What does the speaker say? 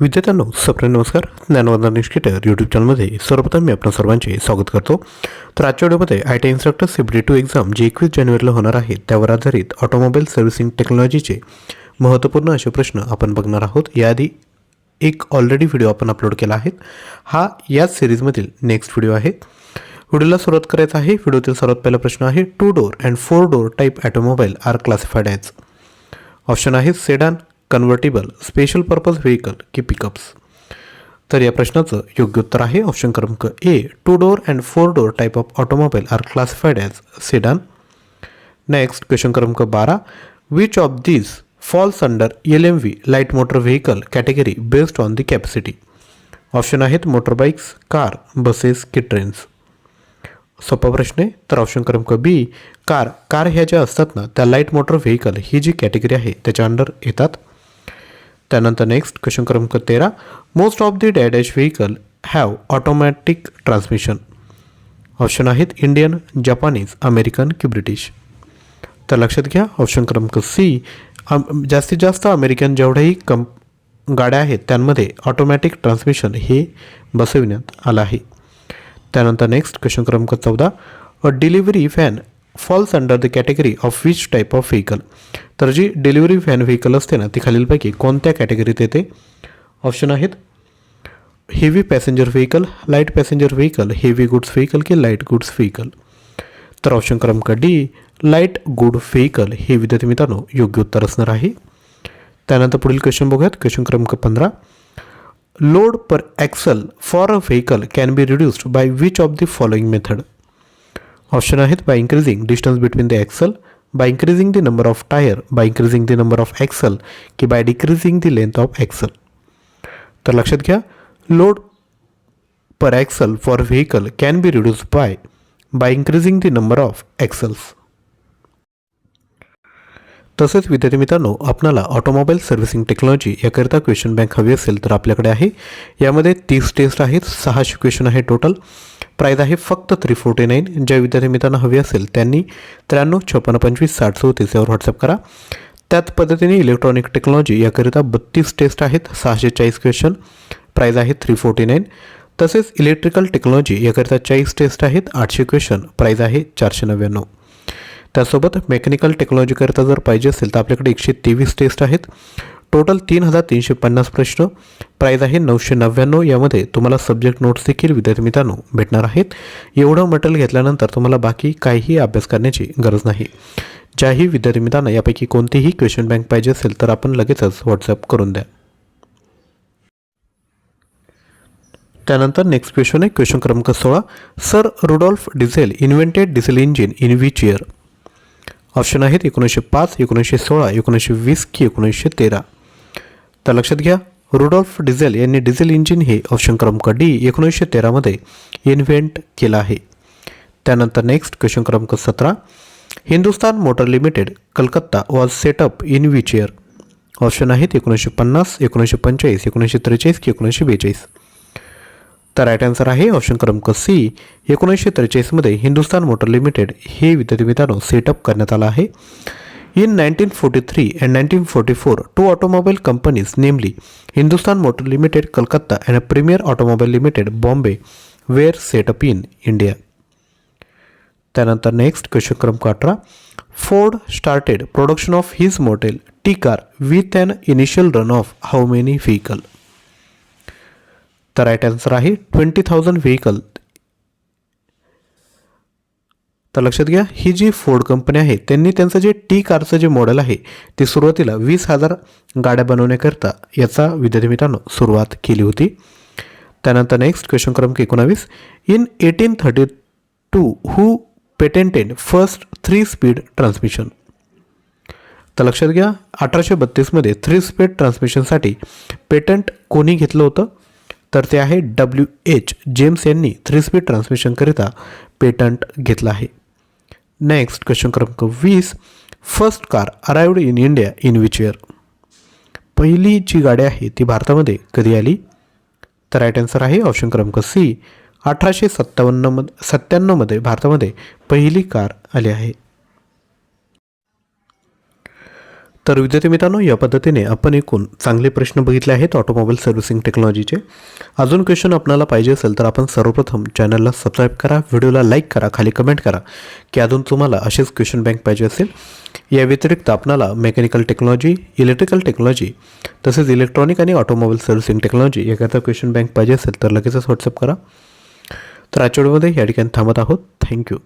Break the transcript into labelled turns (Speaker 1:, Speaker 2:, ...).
Speaker 1: विद्यार्थ्यांनो सप्रे नमस्कार. ज्ञानवर्धन निष्केटर यूट्यूब चॅनलमध्ये सर्वप्रथम मी आपल्या सर्वांचे स्वागत करतो. तर आजच्या व्हिडिओमध्ये आय टी इन्स्ट्रक्टर सिबडी टू एक्झाम जी एकवीस जानेवारीला होणार आहे त्यावर आधारित ऑटोमोबाईल सर्व्हिसिंग टेक्नॉलॉजीचे महत्त्वपूर्ण असे प्रश्न आपण बघणार आहोत. याआधी एक ऑलरेडी व्हिडिओ आपण अपलोड केला आहे. हा याच सिरीजमधील नेक्स्ट व्हिडिओ आहे. व्हिडिओला सुरुवात करायचा आहे. व्हिडिओतील सर्वात पहिला प्रश्न आहे two door and four door type automobile are classified as option आहे sedan convertible special purpose vehicle की पिकअप्स तर या प्रश्नाचं योग्य उत्तर आहे. ऑप्शन क्रमांक A two door and four door type of automobile are classified as sedan next question क्रमांक बारा. Which of this falls under L M V light motor vehicle category based on the capacity option आहेत motorbikes car buses की trains सोपा प्रश्न आहे. तर option क्रमांक बी car car ह्या ज्या असतात ना त्या लाइट मोटर व्हेकल ही जी कॅटेगरी आहे त्याच्या अंडर येतात. त्यानंतर नेक्स्ट क्वेश्चन क्रमांक तेरा. Most of the डॅडॅश vehicle have automatic transmission option आहेत इंडियन जपानीज अमेरिकन की ब्रिटिश तर लक्षात घ्या ऑप्शन क्रमांक सी जास्तीत जास्त अमेरिकन जेवढ्याही कंप गाड्या आहेत त्यांमध्ये ऑटोमॅटिक ट्रान्समिशन हे बसविण्यात आलं आहे. त्यानंतर नेक्स्ट क्वेश्चन क्रमांक चौदा. A delivery van falls under the category of which type of vehicle तर जी डिलिव्हरी व्हॅन व्हेकल असते ना ती खालीलपैकी कोणत्या कॅटेगरीत येते? ऑप्शन आहेत. Heavy passenger vehicle light passenger vehicle heavy goods vehicle की लाइट गुड्स व्हेकल तर ऑप्शन क्रमांक डी लाइट गुड व्हेकल हे विद्यार्थी मित्रांनो योग्य उत्तर असणार आहे. त्यानंतर पुढील क्वेश्चन बघूयात. क्वेश्चन क्रमांक पंधरा. Load per axle for a vehicle can be reduced by which of the following method option आहेत by increasing distance between the axle by increasing the number of tyre by increasing the number of axle की by decreasing the length of axle तर लक्षात घ्या load per axle for vehicle can be reduce by by increasing the number of axles तसेच विद्यार्थी मित्रांनो, आपणाला automobile servicing technology याकरिता question bank हवी असेल तर आपल्याकडे आहे. यामध्ये तीस टेस्ट आहेत, सहाशे क्वेश्चन आहे टोटल प्राईज आहे फक्त थ्री फोर्टी नाईन ज्या विद्यार्थी मित्रांना हवी असेल त्यांनी त्र्याण्णव छप्पन्न पंचवीस साठ चौतीस यावर व्हॉट्सअप करा. त्याच पद्धतीने इलेक्ट्रॉनिक टेक्नॉलॉजी याकरिता बत्तीस टेस्ट आहेत सहाशे चाळीस क्वेश्चन प्राईज आहे थ्री फोर्टी नाईन तसेच इलेक्ट्रिकल टेक्नॉलॉजी याकरिता चाळीस टेस्ट आहेत आठशे क्वेश्चन प्राईज आहे चारशे नव्याण्णव. त्यासोबत मेकॅनिकल टेक्नॉलॉजीकरिता जर पाहिजे असेल तर आपल्याकडे एकशे तेवीस टेस्ट आहेत. टोटल तीन हजार तीनशे पन्नास प्रश्न. प्राईज आहे नऊशे नव्याण्णव. यामध्ये तुम्हाला सब्जेक्ट नोट्स देखील विद्यार्थी मित्रांनो भेटणार आहेत. एवढं मटेरियल घेतल्यानंतर तुम्हाला बाकी काहीही अभ्यास करण्याची गरज नाही. ज्याही विद्यार्थी मित्रांना यापैकी कोणतीही क्वेश्चन बँक पाहिजे असेल तर आपण लगेचच व्हॉट्सअप करून द्या. त्यानंतर नेक्स्ट क्वेश्चन आहे क्वेश्चन क्रमांक सोळा. Sir Rudolf Diesel invented diesel engine in which year? Option आहेत एकोणीसशे पाच एकोणीसशे सोळा एकोणीसशे वीस की एकोणीसशे तेरा. तर लक्षात घ्या रुडॉल्फ डिझेल यांनी डिझेल इंजिन हे ऑप्शन क्रमांक डी एकोणीसशे तेरामध्ये इन्व्हेंट केलं आहे. त्यानंतर नेक्स्ट क्वेश्चन क्रमांक सतरा Hindustan motor limited Calcutta was set up in which year option आहेत एकोणीसशे पन्नास एकोणीसशे पंचेचाळीस एकोणीसशे त्रेचाळीस की एकोणीसशे बेचाळीस. तर राईट आन्सर आहे ऑप्शन क्रमांक सी एकोणीसशे त्रेचाळीसमध्ये हिंदुस्तान मोटर लिमिटेड हे विद्यार्थी मित्रांनो सेटअप करण्यात आलं आहे. In nineteen forty three and nineteen forty four two automobile companies namely Hindustan motor limited Calcutta and premier automobile limited Bombay were set up in India त्यानंतर नेक्स्ट क्वेश्चन क्रमांक अठरा Ford started production of his model T car with an initial run of how many vehicle तर right answer आहे twenty thousand vehicle तर लक्षात घ्या ही जी Ford company आहे त्यांनी त्यांचं जे टी कारचं जे मॉडेल आहे ते सुरुवातीला वीस हजार गाड्या बनवण्याकरता याचा विद्यार्थी मित्रांनो सुरुवात केली होती. त्यानंतर नेक्स्ट क्वेश्चन क्रमांक एकोणावीस. In eighteen thirty two who patented first three speed transmission तर लक्षात घ्या अठराशे बत्तीसमध्ये थ्री स्पीड ट्रान्समिशनसाठी पेटंट कोणी घेतलं होतं? तर ते आहे डब्ल्यू एच जेम्स यांनी थ्री स्पीड ट्रान्समिशनकरिता पेटंट घेतलं आहे. नेक्स्ट क्वेश्चन क्रमांक वीस. First car arrived in India in which year पहिली जी गाडी आहे ती भारतामध्ये कधी आली? तर राईट आन्सर आहे ऑप्शन क्रमांक सी. अठराशे सत्तावन्नमध्ये सत्त्याण्णवमध्ये भारतामध्ये पहिली कार आली आहे. तर विद्यार्थी मित्रांनो या पद्धतीने आपण एकूण चांगले प्रश्न बघितले आहेत ऑटोमोबाईल सर्व्हिसिंग टेक्नॉलॉजीचे अजून क्वेश्चन आपल्याला पाहिजे असेल तर आपण सर्वप्रथम चॅनलला सबस्क्राईब करा व्हिडिओला लाईक करा खाली कमेंट करा की अजून तुम्हाला असेच क्वेश्चन बँक पाहिजे असेल. या व्यतिरिक्त आपणाला मेकॅनिकल टेक्नॉलॉजी इलेक्ट्रिकल टेक्नॉलॉजी तसेच इलेक्ट्रॉनिक आणि ऑटोमोबाईल सर्व्हिसिंग टेक्नॉलॉजी याकरता क्वेश्चन बँक पाहिजे असेल तर लगेचच व्हॉट्सअप करा. तर आजच्या व्हिडिओमध्ये या ठिकाणी थांबत आहोत. थँक्यू